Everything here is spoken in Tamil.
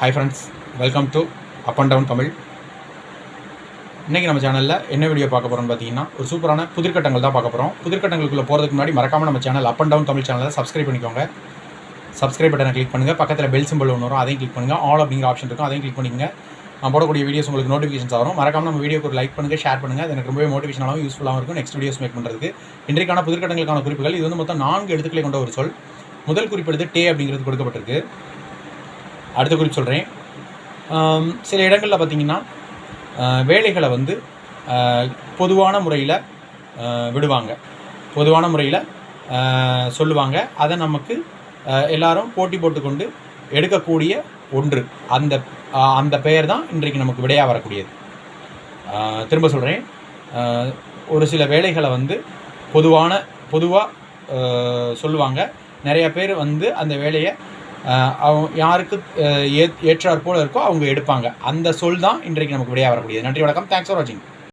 Hi friends welcome to up and down Tamil இன்றைக்கி நம்ம சேனலில் என்ன வீடியோ பார்க்க போகிறோம்னு பார்த்தீங்கன்னா ஒரு சூப்பரான புதிர்கட்டங்கள் தான் பார்க்க போகிறோம் புதிர்கட்டங்களுக்குள்ளே போகிறதுக்கு முன்னாடி மறக்காமல் நம்ம channel up and down Tamil சேனலை சப்ஸ்கிரைப் பண்ணிக்கோங்க. சப்ஸ்கிரைப் பட்டனை கிளிக் பண்ணுங்கள் பக்கத்தில் பெல் சிம்பிள் ஒன்று வரும் அதையும் கிளிக் பண்ணுங்கள் ஆல் அப்படிங்கிற ஆப்ஷன் இருக்கும் அதையும் கிளிக் பண்ணிக்கங்க. நான் போடக்கூடிய வீடியோஸ் உங்களுக்கு நோட்டிஃபிகேஷன்ஸ் வரும். மறக்காம நம்ம வீடியோக்கு ஒரு லைக் பண்ணுங்கள் ஷேர் பண்ணுங்கள் அது எனக்கு ரொம்பவே மோட்டிவேஷனாகவும் யூஸ்ஃபுல்லாகவும் இருக்கும். நெக்ஸ்ட் வீடியோஸ் மேக் பண்ணுறதுக்கு இன்றைக்கான புதிர்கட்டங்களுக்கான குறிப்புகள் இது வந்து மொத்தம் நான்கு எழுத்துக்களை கொண்ட ஒரு சொல். முதல் குறிப்பு எழுது டே அப்படிங்கிறது கொடுக்கப்பட்டிருக்கு. அடுத்த குறிப்பு சொல்கிறேன் சில இடங்களில் பார்த்தீங்கன்னா வேலைகளை வந்து பொதுவான முறையில் விடுவாங்க. பொதுவான முறையில் சொல்லுவாங்க. அதை நமக்கு எல்லாரும் போட்டி போட்டுக்கொண்டு எடுக்கக்கூடிய ஒன்று. அந்த அந்த பெயர் தான் இன்றைக்கு நமக்கு விடையாக வரக்கூடியது. திரும்ப சொல்கிறேன் ஒரு சில வேலைகளை வந்து பொதுவான பொதுவாக சொல்லுவாங்க. நிறைய பேர் வந்து அந்த வேலையை அவங்க யாருக்கு ஆஹ் ஏ போல இருக்கோ அவங்க எடுப்பாங்க. அந்த சொல் தான் இன்றைக்கு நமக்கு விடையாக வரக்கூடியது. நன்றி வணக்கம். தேங்க்ஸ் ஃபார் வாட்சிங்